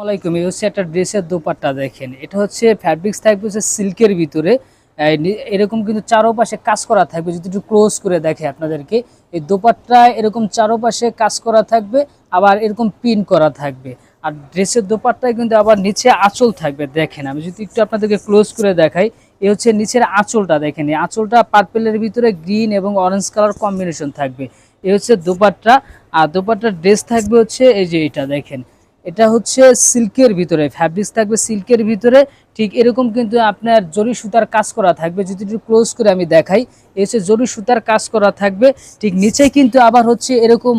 আসসালামাইকুম এই হচ্ছে একটা ড্রেসের দোপাট্টা দেখেন। এটা হচ্ছে ফ্যাব্রিক্স থাকবে হচ্ছে সিল্কের ভিতরে। এরকম কিন্তু চারোপাশে কাজ করা থাকবে, যদি একটু ক্লোজ করে দেখে আপনাদেরকে। এই দোপাট্টায় এরকম চারোপাশে কাজ করা থাকবে, আবার এরকম পিন করা থাকবে। আর ড্রেসের দোপাট্টায় কিন্তু আবার নিচে আঁচল থাকবে, দেখেন। আমি যদি একটু আপনাদেরকে ক্লোজ করে দেখাই, এ হচ্ছে নিচের আঁচলটা দেখেন। এই আঁচলটা পার্পেলের ভিতরে গ্রিন এবং অরেঞ্জ কালার কম্বিনেশন থাকবে। এ হচ্ছে দোপাট্টা, আর দোপাট্টার ড্রেস থাকবে হচ্ছে এই যে এটা দেখেন। এটা হচ্ছে সিল্কের ভিতরে ফ্যাব্রিক্স থাকবে সিল্কের ভিতরে, ঠিক এরকম কিন্তু আপনার জরি সুতার কাজ করা থাকবে, যদি একটু ক্লোজ করে আমি দেখাই এসে জরি সুতার কাজ করা থাকবে, ঠিক নিচে কিন্তু আবার হচ্ছে এরকম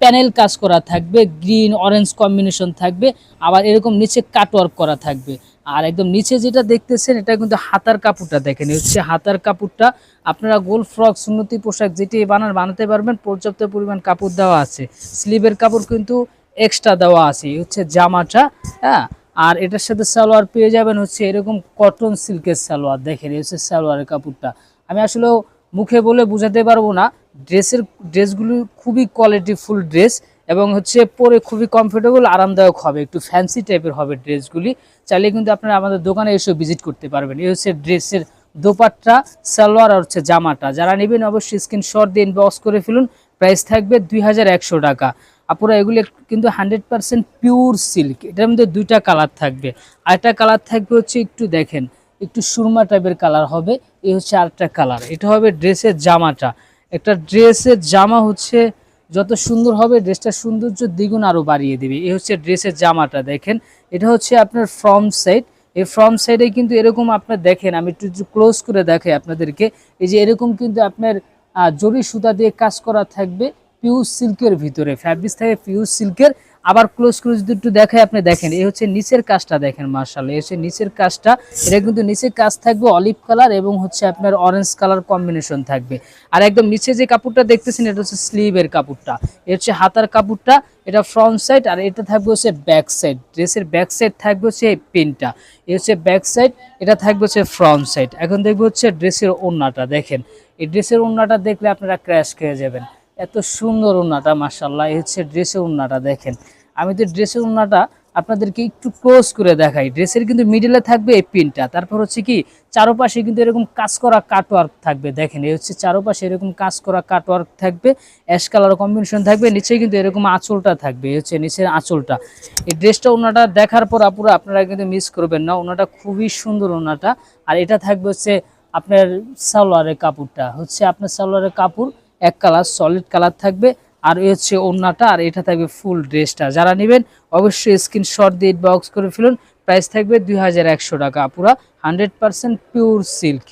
প্যানেল কাজ করা থাকবে গ্রিন অরেঞ্জ কম্বিনেশন থাকবে, আবার এরকম নিচে কাটওয়ার্ক করা থাকবে। আর একদম নিচে যেটা দেখতেছেন, এটা কিন্তু হাতার কাপড়টা দেখেন হচ্ছে হাতার কাপড়টা, আপনারা গোল ফ্রক সুন্নতি পোশাক যেটি বানান, বানাতে পারবেন, পর্যাপ্ত পরিমাণ কাপড় দেওয়া আছে। স্লিভের কাপড় কিন্তু এক্সট্রা দেওয়া আছে হচ্ছে জামাটা হ্যাঁ? আর এটার সাথে সালোয়ার পেয়ে যাবেন হচ্ছে এরকম কটন সিল্কের সালোয়ার, দেখেন, এই হচ্ছে সালোয়ারের কাপড়টা। আমি আসলে মুখে বলে বোঝাতে পারব না, ড্রেসের, ড্রেসগুলি খুবই কোয়ালিটিফুল ড্রেস এবং হচ্ছে পরে খুবই কমফোর্টেবল আরামদায়ক হবে, একটু ফ্যান্সি টাইপের হবে ড্রেসগুলি। চাইলে কিন্তু আপনারা আমাদের দোকানে এসে ভিজিট করতে পারবেন। এই হচ্ছে ড্রেসের দোপাট্টা, সালোয়ার আর হচ্ছে জামাটা। যারা নেবেন অবশ্যই স্ক্রিনশট দিয়ে ইনবক্স করে ফেলুন প্রাইস থাকবে দুই হাজার একশো টাকা। আপুরা এগুলি কিন্তু হান্ড্রেড পার্সেন্ট পিওর সিল্ক এটার মধ্যে দুইটা কালার থাকবে। আরেকটা কালার থাকবে হচ্ছে একটু দেখেন, একটু সুরমা টাইপের কালার হবে। এই হচ্ছে আরেকটা কালার এটা হবে ড্রেসের জামাটা। একটা ড্রেসের জামা হচ্ছে যত সুন্দর হবে ড্রেসটার সৌন্দর্য দ্বিগুণ আরও বাড়িয়ে দেবে। এই হচ্ছে ড্রেসের জামাটা দেখেন। এটা হচ্ছে আপনার ফ্রন্ট সাইড এই ফ্রন্ট সাইডে কিন্তু এরকম আপনার দেখেন, আমি একটু একটু ক্লোজ করে দেখাই আপনাদেরকে। এই যে এরকম কিন্তু আপনার জরি সুতা দিয়ে কাজ করা থাকবে। পিউর সিল্কের ভিতরে ফ্যাব্রিক্স থাকে পিউর সিল্কের আবার ক্লোজ ক্লোজ যদি একটু দেখাই, আপনি দেখেন, এই হচ্ছে নিচের কাজটা দেখেন মার্শাল্লাহ এই হচ্ছে নিচের কাজটা, এটা কিন্তু নিচের কাজ থাকবে অলিভ কালার এবং হচ্ছে আপনার অরেঞ্জ কালার কম্বিনেশন থাকবে। আর একদম নিচে যে কাপড়টা দেখতেছেন, এটা হচ্ছে স্লিভের কাপড়টা এটা হচ্ছে হাতার কাপড়টা, এটা ফ্রন্ট সাইড আর এটা থাকবে হচ্ছে ব্যাক সাইড ড্রেসের ব্যাক সাইড থাকবে হচ্ছে এই পিনটা এই হচ্ছে ব্যাক সাইড এটা থাকবে হচ্ছে ফ্রন্ট সাইড এখন দেখব হচ্ছে ড্রেসের ওড়নাটা, দেখেন, এই ড্রেসের ওড়নাটা দেখলে আপনারা ক্র্যাশ খেয়ে যাবেন। এত সুন্দর ওড়নাটা মাসাল্লাহ এই হচ্ছে ড্রেসের ওড়নাটা দেখেন। আমি তো ড্রেসের ওড়নাটা আপনাদেরকে একটু ক্লোজ করে দেখাই। ড্রেসের কিন্তু মিডিলে থাকবে এই পিনটা। তারপর হচ্ছে কি, চারোপাশে কিন্তু এরকম কাজ করা কাটওয়ার্ক থাকবে, দেখেন। এই হচ্ছে চারোপাশে এরকম কাজ করা কাটওয়ার্ক থাকবে অ্যাশ কালার কম্বিনেশন থাকবে নিচে কিন্তু এরকম আঁচলটা থাকবে। এই হচ্ছে নিচের আঁচলটা। এই ড্রেসটা ওনাটা দেখার পর আপুরা, আপনারা কিন্তু মিস করবেন না। ওনাটা খুবই সুন্দর ওনাটা আর এটা থাকবে হচ্ছে আপনার সালোয়ারের কাপড়টা। হচ্ছে আপনার সালোয়ারের কাপড় এক কালার সলিড কালার থাকবে। আর এই হচ্ছে ওড়নাটা, আর এটা থাকবে ফুল ড্রেসটা। যারা নেবেন, অবশ্যই স্ক্রিনশট দিয়ে বক্স করে ফেলুন। প্রাইস থাকবে দুই হাজার একশো টাকা। পুরা হান্ড্রেড পিওর সিল্ক